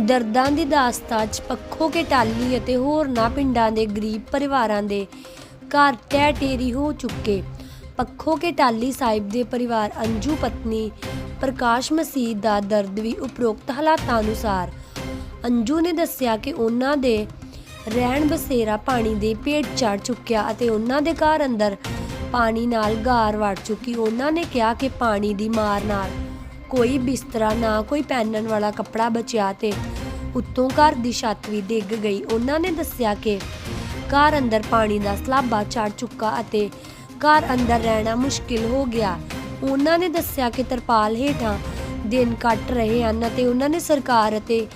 ਦਰਦਾਂ ਦੀ ਦਾਸਤਾਂ 'ਚ ਪੱਖੋ ਕੇ ਟਾਲੀ ਅਤੇ ਹੋਰਨਾਂ ਪਿੰਡਾਂ ਦੇ ਗਰੀਬ ਪਰਿਵਾਰਾਂ ਦੇ ਘਰ ਟਹਿ ਟੇਰੀ ਹੋ ਚੁੱਕੇ। ਪੱਖੋ ਕੇ ਟਾਲੀ ਸਾਹਿਬ ਦੇ ਪਰਿਵਾਰ ਅੰਜੂ ਪਤਨੀ ਪ੍ਰਕਾਸ਼ ਮਸੀਹ ਦਾ ਦਰਦ ਵੀ ਉਪਰੋਕਤ ਹਾਲਾਤਾਂ ਅਨੁਸਾਰ। ਅੰਜੂ ਨੇ ਦੱਸਿਆ ਕਿ ਉਹਨਾਂ ਦੇ ਰਹਿਣ ਬਸੇਰਾ ਪਾਣੀ ਦੇ ਪੇਟ ਚੜ ਚੁੱਕਿਆ ਅਤੇ ਉਹਨਾਂ ਦੇ ਘਰ ਅੰਦਰ ਪਾਣੀ ਨਾਲ ਗਾਰ ਵੜ ਚੁੱਕੀ। ਉਹਨਾਂ ਨੇ ਕਿਹਾ ਕਿ ਪਾਣੀ ਦੀ ਮਾਰ ਨਾਲ ਕੋਈ ਬਿਸਤਰਾ ਨਾ ਕੋਈ ਪਹਿਨਣ ਵਾਲਾ ਕੱਪੜਾ ਬਚਿਆ ਤੇ ਉੱਤੋਂ ਘਰ ਦੀ ਛੱਤ ਵੀ ਡਿੱਗ ਗਈ। ਉਹਨਾਂ ਨੇ ਦੱਸਿਆ ਕਿ ਘਰ ਅੰਦਰ ਪਾਣੀ ਦਾ ਸਲਾਬਾ ਚੜ ਚੁੱਕਾ ਅਤੇ ਘਰ ਅੰਦਰ ਰਹਿਣਾ ਮੁਸ਼ਕਿਲ ਹੋ ਗਿਆ। ਉਹਨਾਂ ਨੇ ਦੱਸਿਆ ਕਿ ਤਰਪਾਲ ਹੇਠਾਂ ਦਿਨ ਕੱਟ ਰਹੇ ਹਨ ਅਤੇ ਉਹਨਾਂ ਨੇ ਸਰਕਾਰ ਅਤੇ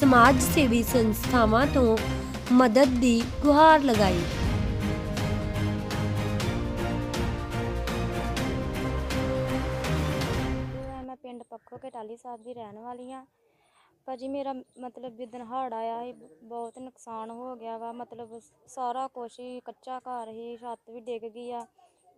ਸਮਾਜ ਸੇਵੀ ਸੰਸਥਾਵਾਂ ਤੋਂ ਮਦਦ ਦੀ ਗੁਹਾਰ ਲਗਾਈ। ਪੱਖੋ ਕਟਾਲੀ ਸਾਹਿਬ ਦੀ ਰਹਿਣ ਵਾਲੀ ਆ। ਭਾਜੀ ਮੇਰਾ ਮਤਲਬ ਜਿੱਦਣ ਹੜ੍ਹ ਆਇਆ ਸੀ, ਬਹੁਤ ਨੁਕਸਾਨ ਹੋ ਗਿਆ ਵਾ। ਮਤਲਬ ਸਾਰਾ ਕੁਛ ਹੀ ਕੱਚਾ ਘਰ ਹੀ, ਛੱਤ ਵੀ ਡਿੱਗ ਗਈ ਆ।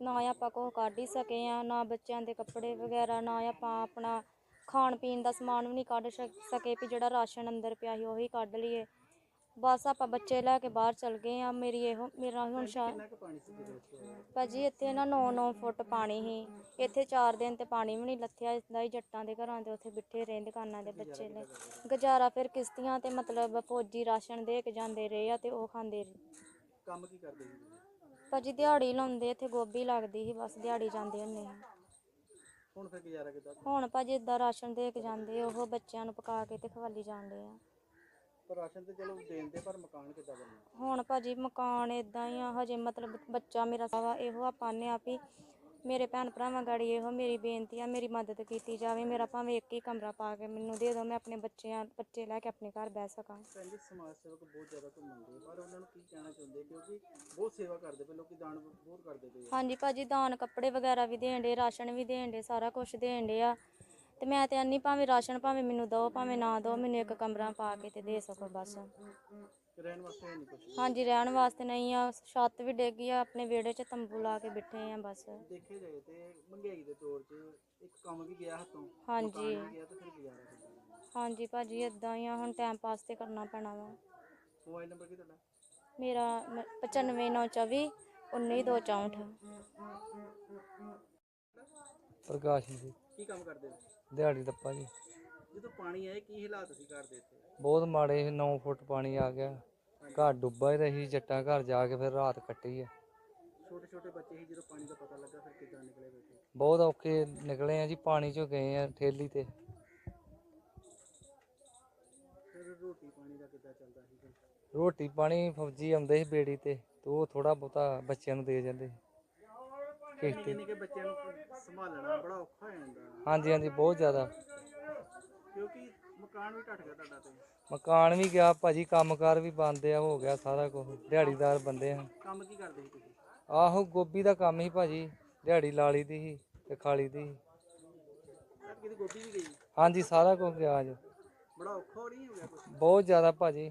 ਨਾ ਆਪਾਂ ਕੁਛ ਕੱਢ ਹੀ ਸਕੇ ਆ, ਨਾ ਬੱਚਿਆਂ ਦੇ ਕੱਪੜੇ ਵਗੈਰਾ, ਨਾ ਆਪਾਂ ਆਪਣਾ ਖਾਣ ਪੀਣ ਦਾ ਸਮਾਨ ਵੀ ਨਹੀਂ ਕੱਢ ਸਕੇ ਵੀ ਜਿਹੜਾ ਰਾਸ਼ਨ ਅੰਦਰ ਪਿਆ ਸੀ, ਉਹੀ ਕੱਢ ਲਈਏ। ਬਸ ਆਪਾਂ ਬੱਚੇ ਲੈ ਕੇ ਬਾਹਰ ਚਲ ਗਏ ਆ ਮੇਰੀ ਇਹੋ ਮੇਰਾ ਹੁਣ ਸ਼ਾ ਭਾਜੀ ਇੱਥੇ ਨਾ 9-9 ਫੁੱਟ ਪਾਣੀ ਸੀ। ਇੱਥੇ 4 ਦਿਨ ਤੇ ਪਾਣੀ ਵੀ ਨਹੀਂ ਲੱਥਿਆ ਇਦਾਂ ਹੀ ਜੱਟਾਂ ਦੇ ਘਰਾਂ ਦੇ ਉੱਥੇ ਬਿਠੇ ਰਹੇ ਦੁਕਾਨਾਂ ਦੇ ਬੱਚੇ ਨੇ। ਗੁਜ਼ਾਰਾ ਫਿਰ ਕਿਸ਼ਤੀਆਂ ਤੇ ਮਤਲਬ ਫੌਜੀ ਰਾਸ਼ਨ ਦੇ ਕੇ ਜਾਂਦੇ ਰਹੇ ਆ ਤੇ ਉਹ ਖਾਂਦੇ ਰਹੇ। ਕੰਮ ਕੀ ਕਰਦੇ ਸੀ ਭਾਜੀ ਦਿਹਾੜੀ ਲਾਉਂਦੇ ਇੱਥੇ ਗੋਭੀ ਲੱਗਦੀ ਸੀ ਬਸ ਦਿਹਾੜੀ ਜਾਂਦੇ ਹੁੰਦੇ ਸੀ ਹੁਣ ਫਿਰ ਗੁਜ਼ਾਰਾ ਕਿੱਦਾਂ? ਹੁਣ ਭਾਜੀ ਇਦਾਂ ਰਾਸ਼ਨ ਦੇ ਕੇ ਜਾਂਦੇ ਉਹ ਬੱਚਿਆਂ ਨੂੰ ਪਕਾ ਕੇ ਤੇ ਖਵਾਲੀ ਜਾਂਦੇ ਆ। ਪਰ ਰਾਸ਼ਨ ਤੇ ਚਲੋ ਦੇਂਦੇ ਪਰ ਮਕਾਨ ਕਿੱਦਾਂ ਬਣਨਾ? ਹੁਣ ਭਾਜੀ ਮਕਾਨ ਇਦਾਂ ਹੀ ਆ ਹਜੇ ਮਤਲਬ ਬੱਚਾ ਮੇਰਾ ਵਾ ਇਹੋ ਆਪਾਂ ਨੇ ਆ ਵੀ ਮੇਰੇ ਭੈਣ ਭਰਾਵਾਂ ਗਾੜੀ ਇਹੋ ਮੇਰੀ ਬੇਨਤੀ ਆ ਮੇਰੀ ਮਦਦ ਕੀਤੀ ਜਾਵੇ ਮੇਰਾ ਭਾਵੇਂ ਇੱਕ ਹੀ ਕਮਰਾ ਪਾ ਕੇ ਮੈਨੂੰ ਦੇ ਦਿਓ ਮੈਂ ਆਪਣੇ ਬੱਚਿਆਂ ਬੱਚੇ ਲੈ ਕੇ ਆਪਣੇ ਘਰ ਬਹਿ ਸਕਾਂ। ਕਹਿੰਦੇ ਸਮਾਜ ਸੇਵਕ ਬਹੁਤ ਜ਼ਿਆਦਾ ਘੁੰਮਣਦੇ ਪਰ ਉਹਨਾਂ ਨੂੰ ਕੀ ਕਹਿਣਾ ਚਾਹੁੰਦੇ? ਕਿਉਂਕਿ ਬਹੁਤ ਸੇਵਾ ਕਰਦੇ ਪਏ ਲੋਕੀ ਦਾਨ ਬਹੁਤ ਕਰਦੇ ਪਏ ਆ। ਹਾਂਜੀ ਭਾਜੀ ਦਾਨ ਕੱਪੜੇ ਵਗੈਰਾ ਵੀ ਦੇਣ ਦੇ ਰਾਸ਼ਨ ਵੀ ਦੇਣ ਦੇ ਸਾਰਾ ਕੁਝ ਦੇਣ ਦੇ ਆ। ਤੇ ਮੈਂ ਤੇ ਅੰਨੀ ਭਾਵੇਂ ਰਾਸ਼ਨ ਭਾਵੇਂ ਮੈਨੂੰ ਦਿਓ ਭਾਵੇਂ ਨਾ ਦਿਓ ਮੈਨੂੰ ਇੱਕ ਕਮਰਾ ਪਾ ਕੇ ਤੇ ਦੇ ਸਕੋ ਬਸ। ਰਹਿਣ ਵਾਸਤੇ ਨਹੀਂ ਕੁਝ ਹਾਂਜੀ ਰਹਿਣ ਵਾਸਤੇ ਨਹੀਂ ਆ ਛੱਤ ਵੀ ਡਿੱਗ ਗਈ ਆ ਆਪਣੇ ਵਿਹੜੇ 'ਚ ਤੰਬੂ ਲਾ ਕੇ ਬੈਠੇ ਆ ਬਸ। ਦੇਖੇ ਜਾਏ ਤੇ ਮਹਿੰਗਾਈ ਦੇ ਤੌਰ 'ਚ ਇੱਕ ਕੰਮ ਵੀ ਗਿਆ ਹੱਥੋਂ ਹਾਂਜੀ। ਮਕਾਨ ਵੀ ਗਿਆ ਤੇ ਫਿਰ ਗੁਜ਼ਾਰਾ ਕਿੱਦਾਂ ਹਾਂਜੀ ਭਾਜੀ ਇਦਾਂ ਹੀ ਆ ਹੁਣ ਟਾਈਮ ਪਾਸ ਤੇ ਕਰਨਾ ਪੈਣਾ ਵਾ। ਮੋਬਾਈਲ ਨੰਬਰ ਕੀ ਤੁਹਾਡਾ? ਮੇਰਾ 95924 19264 ਪ੍ਰਕਾਸ਼ ਜੀ। ਕੀ ਕੰਮ ਕਰਦੇ ਹੋ? ਦਿਹਾੜੀ ਦੱਪਾ ਜੀ। ਜਦੋਂ ਪਾਣੀ ਆਏ ਕੀ ਹਾਲਾਤ ਸੀ ਘਰ ਦੇ ਇੱਥੇ? ਬਹੁਤ ਮਾੜੇ 9 ਫੁੱਟ ਪਾਣੀ ਆ ਗਿਆ। ਘਰ ਡੁੱਬਾ ਹੀ ਰਹੀ ਜੱਟਾਂ ਘਰ ਜਾ ਕੇ ਫਿਰ ਰਾਤ ਕੱਟੀ ਆ। ਛੋਟੇ ਛੋਟੇ ਬੱਚੇ ਸੀ ਜਦੋਂ ਪਾਣੀ ਦਾ ਪਤਾ ਲੱਗਾ ਫਿਰ ਕਿੱਦਾਂ ਨਿਕਲੇ ਬੈਠੇ? ਬਹੁਤ ਔਖੇ ਨਿਕਲੇ ਆ ਜੀ ਪਾਣੀ ਚੋਂ ਗਏ ਆ ਠੇਲੀ ਤੇ। ਫਿਰ ਰੋਟੀ ਪਾਣੀ ਦਾ ਕਿੱਦਾਂ ਚੱਲਦਾ ਸੀ ਫਿਰ? ਰੋਟੀ ਪਾਣੀ ਫੌਜੀ ਆਉਂਦੇ ਸੀ ਬੇੜੀ ਤੇ ਤੇ ਉਹ ਥੋੜਾ ਬਹੁਤਾ ਬੱਚਿਆਂ ਨੂੰ ਦੇ ਜਾਂਦੇ ਸੀ। ਕਿਸ਼ਤੀ ਨਿੱਕੇ ਬੱਚਿਆਂ ਨੂੰ ਸੰਭਾਲਣਾ ਬੜਾ ਔਖਾ ਹੋ ਜਾਂਦਾ। ਹਾਂਜੀ ਹਾਂਜੀ ਬਹੁਤ ਜ਼ਿਆਦਾ। ਕਿਉਂਕਿ ਮਕਾਨ ਵੀ ਗਿਆ ਤੁਹਾਡਾ ਤੇ। ਮਕਾਨ ਵੀ ਗਿਆ ਭਾਜੀ ਕੰਮਕਾਰ ਵੀ ਬੰਦ ਆ ਹੋ ਗਿਆ ਸਾਰਾ ਕੁਝ ਦਿਹਾੜੀਦਾਰ ਬੰਦੇ ਆ। ਕੰਮ ਕੀ ਕਰਦੇ ਸੀ ਤੁਸੀਂ? ਆਹੋ ਗੋਭੀ ਦਾ ਕੰਮ ਹੀ ਭਾਜੀ। ਦਿਹਾੜੀ ਲਾਲੀ ਦੀ ਸੀ ਤੇ ਖਾਲੀ ਦੀ ਸੀ। ਕਿਤੇ ਗੋਭੀ ਵੀ ਗਈ? ਹਾਂਜੀ ਸਾਰਾ ਕੁਝ ਗਿਆ ਅੱਜ। ਬੜਾ ਔਖਾ ਹੋ ਨਹੀਂ ਹੋ ਗਿਆ ਕੁਝ ਬਹੁਤ ਜ਼ਿਆਦਾ ਭਾਜੀ।